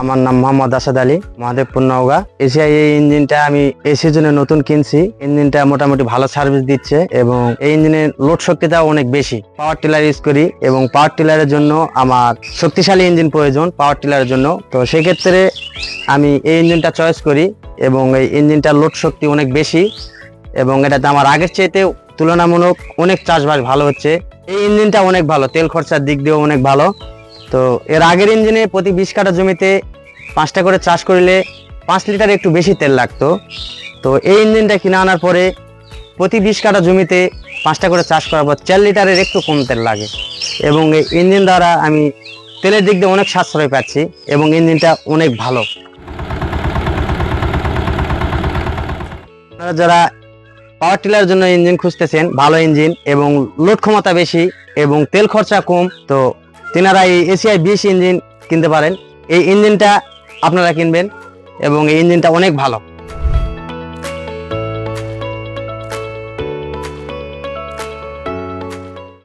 আমার নাম মোহাম্মদ আসাদ আলী, মহাদেবপুর নওগাঁ। এশিয়াই এই ইঞ্জিনটা আমি এই সিজনে নতুন কিনছি। ইঞ্জিনটা মোটামুটি ভালো সার্ভিস দিচ্ছে এবং এই ইঞ্জিনের লোড শক্তিটাও অনেক বেশি। পাওয়ার টিলার ইউজ করি এবং পাওয়ার টিলারের জন্য আমার শক্তিশালী ইঞ্জিন প্রয়োজন পাওয়ার টিলারের জন্য। তো সেক্ষেত্রে আমি এই ইঞ্জিনটা চয়েস করি এবং এই ইঞ্জিনটার লোড শক্তি অনেক বেশি এবং এটাতে আমার আগের চাইতে তুলনামূলক অনেক চাষবাস ভালো হচ্ছে। এই ইঞ্জিনটা অনেক ভালো, তেল খরচার দিক দিয়েও অনেক ভালো। তো এর আগের ইঞ্জিনে প্রতি বিশ কাঠা জমিতে পাঁচটা করে চাষ করলে পাঁচ লিটার একটু বেশি তেল লাগতো। তো এই ইঞ্জিনটা কিনে আনার পরে প্রতি বিশ কাঠা জমিতে পাঁচটা করে চাষ করার পর চার লিটারের একটু কম তেল লাগে। এবং এই ইঞ্জিন দ্বারা আমি তেলের দিক দিয়ে অনেক সাশ্রয় পাচ্ছি এবং ইঞ্জিনটা অনেক ভালো। আপনারা যারা পাওয়ার টিলার জন্য ইঞ্জিন খুঁজতেছেন, ভালো ইঞ্জিন এবং লোড ক্ষমতা বেশি এবং তেল খরচা কম, তো তেনারা এই এসিআই বিশ ইঞ্জিন কিনতে পারেন। এই ইঞ্জিনটা আপনারা কিনবেন এবং এই ইঞ্জিনটা অনেক ভালো।